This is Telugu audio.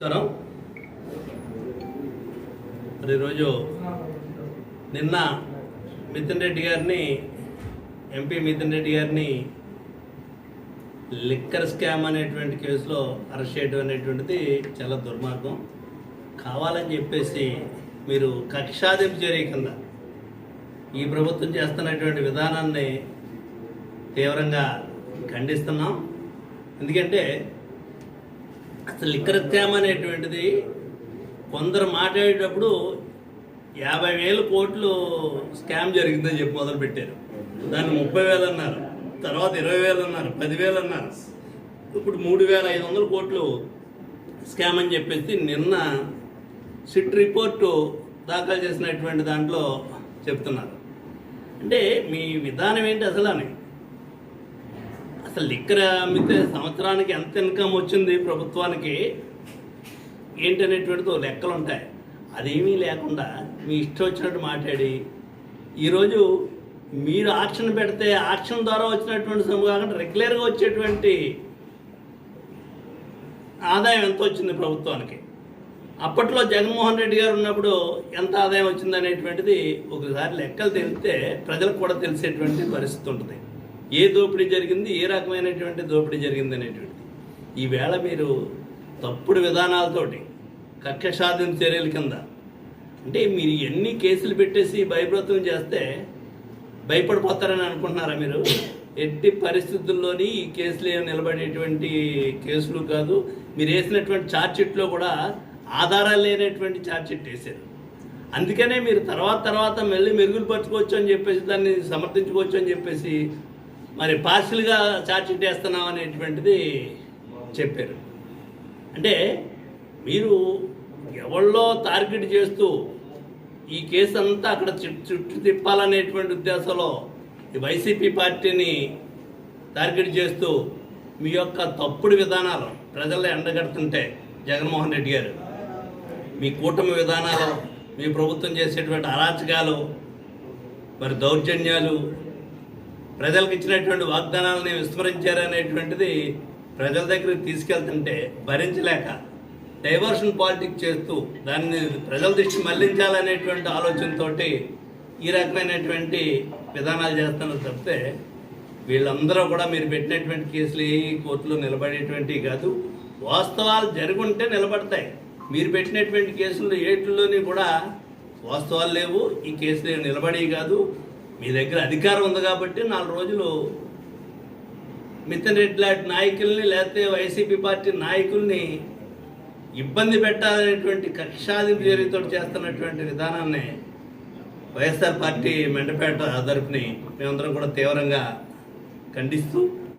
నమస్కారం. మరి ఈరోజు నిన్న మిథున్ రెడ్డి గారిని ఎంపీ మిథున్ రెడ్డి గారిని లిక్కర్ స్కామ్ అనేటువంటి కేసులో అరెస్ట్ చేయడం అనేటువంటిది చాలా దుర్మార్గం. కావాలని చెప్పేసి మీరు కక్షాదింపు చర్య కింద ఈ ప్రభుత్వం చేస్తున్నటువంటి విధానాన్ని తీవ్రంగా ఖండిస్తున్నాం. ఎందుకంటే అసలు లిక్కర్ స్కామ్ అనేటువంటిది కొందరు మాట్లాడేటప్పుడు యాభై వేల కోట్లు స్కామ్ జరిగిందని చెప్పి మొదలు పెట్టారు. దాన్ని ముప్పై వేలు అన్నారు. తర్వాత ఇరవై వేలు అన్నారు. పదివేలు అన్నారు. ఇప్పుడు మూడు వేల ఐదు వందల కోట్లు స్కామ్ అని చెప్పేసి నిన్న సిట్ రిపోర్టు దాఖలు చేసినటువంటి దాంట్లో చెప్తున్నారు. అంటే మీ విధానం ఏంటి అసలు అని? అసలు లిక్కర్ అమ్మితే సంవత్సరానికి ఎంత ఇన్కమ్ వచ్చింది ప్రభుత్వానికి? ఏంటనేటువంటిది లెక్కలు ఉంటాయి అదేమీ లేకుండా మీ ఇష్టం వచ్చినట్టు మాట్లాడి ఈరోజు మీరు ఆక్షన్ పెడితే ఆక్షన్ ద్వారా వచ్చినటువంటి సొమ్ము కాకుండా రెగ్యులర్గా వచ్చేటువంటి ఆదాయం ఎంత వచ్చింది ప్రభుత్వానికి? అప్పట్లో జగన్మోహన్ రెడ్డి గారు ఉన్నప్పుడు ఎంత ఆదాయం వచ్చింది అనేటువంటిది ఒకసారి లెక్కలు తెలిస్తే ప్రజలకు కూడా తెలిసేటువంటి పరిస్థితి ఉంటుంది. ఏ దోపిడీ జరిగింది ఏ రకమైనటువంటి దోపిడీ జరిగింది అనేటువంటిది. ఈవేళ మీరు తప్పుడు విధానాలతోటి కక్ష సాధన చర్యల కింద అంటే మీరు ఎన్ని కేసులు పెట్టేసి భయప్రతం చేస్తే భయపడిపోతారని అనుకుంటున్నారా మీరు? ఎట్టి పరిస్థితుల్లోని ఈ కేసులు నిలబడేటువంటి కేసులు కాదు. మీరు వేసినటువంటి ఛార్జ్షీట్లో కూడా ఆధారాలు లేనటువంటి ఛార్జ్షీట్ వేశారు. అందుకనే మీరు తర్వాత తర్వాత మళ్ళీ మెరుగులు పరచుకోవచ్చు అని చెప్పేసి దాన్ని సమర్థించుకోవచ్చు అని చెప్పేసి మరి పార్షియల్గా ఛార్జ్షీట్ వేస్తున్నాం అనేటువంటిది చెప్పారు. అంటే మీరు ఎవళ్ళో టార్గెట్ చేస్తూ ఈ కేసు అంతా అక్కడ చుట్టు చుట్టూ తిప్పాలనేటువంటి ఉద్దేశంలో ఈ వైసీపీ పార్టీని టార్గెట్ చేస్తూ మీ యొక్క తప్పుడు విధానాలు ప్రజలు ఎండగడుతుంటే జగన్మోహన్ రెడ్డి గారు మీ కూటమి విధానాలు మీ ప్రభుత్వం చేసేటువంటి అరాచకాలు మరి దౌర్జన్యాలు ప్రజలకు ఇచ్చినటువంటి వాగ్దానాలని విస్మరించారనేటువంటిది ప్రజల దగ్గరికి తీసుకెళ్తుంటే భరించలేక డైవర్షన్ పాలిటిక్స్ చేస్తూ దాన్ని ప్రజల దృష్టి మళ్ళించాలనేటువంటి ఆలోచనతో ఈ రకమైనటువంటి విధానాలు చేస్తున్నారు తప్పితే వీళ్ళందరూ కూడా మీరు పెట్టినటువంటి కేసులు ఏ కోర్టులో నిలబడేటువంటివి కాదు. వాస్తవాలు జరుగుంటే నిలబడతాయి. మీరు పెట్టినటువంటి కేసులు ఏటిల్లోని కూడా వాస్తవాలు లేవు. ఈ కేసులు నిలబడేవి కాదు. మీ దగ్గర అధికారం ఉంది కాబట్టి నాలుగు రోజులు మిథన్ రెడ్డి లాంటి నాయకుల్ని లేకపోతే వైసీపీ పార్టీ నాయకుల్ని ఇబ్బంది పెట్టాలనేటువంటి కక్షాదింపు చర్యతో చేస్తున్నటువంటి విధానాన్ని వైఎస్ఆర్ పార్టీ మెండపేట తరపుని మేమందరం కూడా తీవ్రంగా ఖండిస్తూ